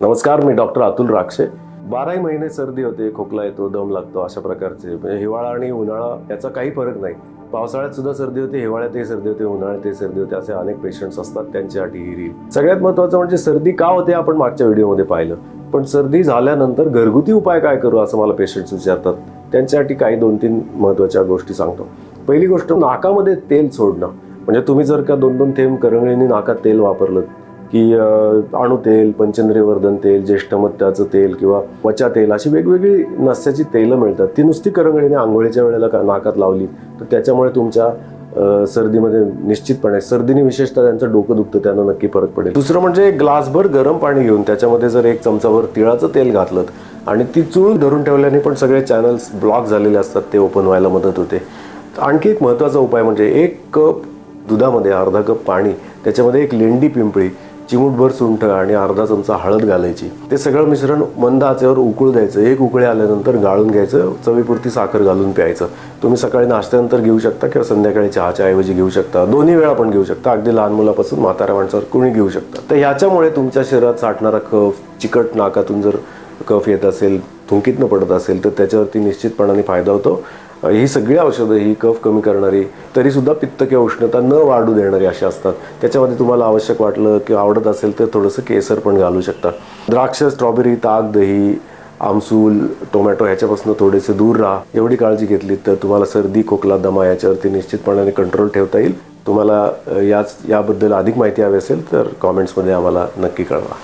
नमस्कार मी डॉक्टर अतुल राक्षे. बाराही महिने सर्दी होते खोकला येतो दम लागतो अशा प्रकारचे. म्हणजे हिवाळा आणि उन्हाळा याचा काही फरक नाही. पावसाळ्यात सुद्धा सर्दी होते हिवाळ्यातही सर्दी होते उन्हाळ्यातही सर्दी होते असे अनेक पेशंट्स असतात त्यांच्यासाठी ही रील. सगळ्यात महत्वाचं म्हणजे सर्दी का होते आपण मागच्या व्हिडिओमध्ये पाहिलं. पण सर्दी झाल्यानंतर घरगुती उपाय काय करू असं मला पेशंट्स विचारतात. त्यांच्यासाठी काही दोन तीन महत्त्वाच्या गोष्टी सांगतो. पहिली गोष्ट नाकामध्ये तेल सोडणं. म्हणजे तुम्ही जर का दोन दोन थेंब करंगळीने नाकात तेल वापरलं की आणू तेल पंचेंद्रियवर्धन तेल ज्येष्ठमत्याचं तेल किंवा त्वचा तेल अशी वेगवेगळी नस्याची तेलं मिळतात. ती नुसती करंगळीने आंघोळीच्या वेळेला का- नाकात लावली तर त्याच्यामुळे तुमच्या सर्दीमध्ये निश्चितपणे सर्दीने विशेषतः त्यांचं डोकं दुखतं त्यांना नक्की फरक पडेल. दुसरं म्हणजे ग्लासभर गरम पाणी घेऊन त्याच्यामध्ये जर एक चमचाभर तिळाचं तेल घातलं आणि ती चूळ धरून ठेवल्याने पण सगळे चॅनल्स ब्लॉक झालेले असतात ते ओपन व्हायला मदत होते. आणखी एक महत्त्वाचा उपाय म्हणजे एक कप दुधामध्ये अर्धा कप पाणी त्याच्यामध्ये एक लेंडी पिंपळी चिमूटभर सुंठ आणि अर्धा चमचा हळद घालायची. ते सगळं मिश्रण मंद आचेवर उकळू द्यायचं. एक उकळे आल्यानंतर गाळून घ्यायचं. चवीपुरती साखर घालून प्यायचं. तुम्ही सकाळी नाश्त्यानंतर घेऊ शकता किंवा संध्याकाळी चहाच्या ऐवजी घेऊ शकता. दोन्ही वेळा पण घेऊ शकता. अगदी लहान मुलापासून म्हाताऱ्या माणसावर कोणी घेऊ शकता. तर ह्याच्यामुळे तुमच्या शरीरात साठणारा कफ चिकट नाकातून जर कफ येत असेल थुंकीतनं पडत असेल तर त्याच्यावरती निश्चितपणाने फायदा होतो. ही सगळी औषधं ही कफ कमी करणारी तरीसुद्धा पित्त किंवा उष्णता न वाढू देणारी अशी असतात. त्याच्यामध्ये तुम्हाला आवश्यक वाटलं किंवा आवडत असेल तर थोडंसं केसर पण घालू शकता. द्राक्ष स्ट्रॉबेरी ताक दही आमसूल टोमॅटो ह्याच्यापासून थोडेसे दूर राहा. एवढी काळजी घेतली तर तुम्हाला सर्दी खोकला दमा याच्यावरती निश्चितपणाने कंट्रोल ठेवता येईल. तुम्हाला याच याबद्दल अधिक माहिती हवी असेल तर कॉमेंट्समध्ये आम्हाला नक्की कळवा.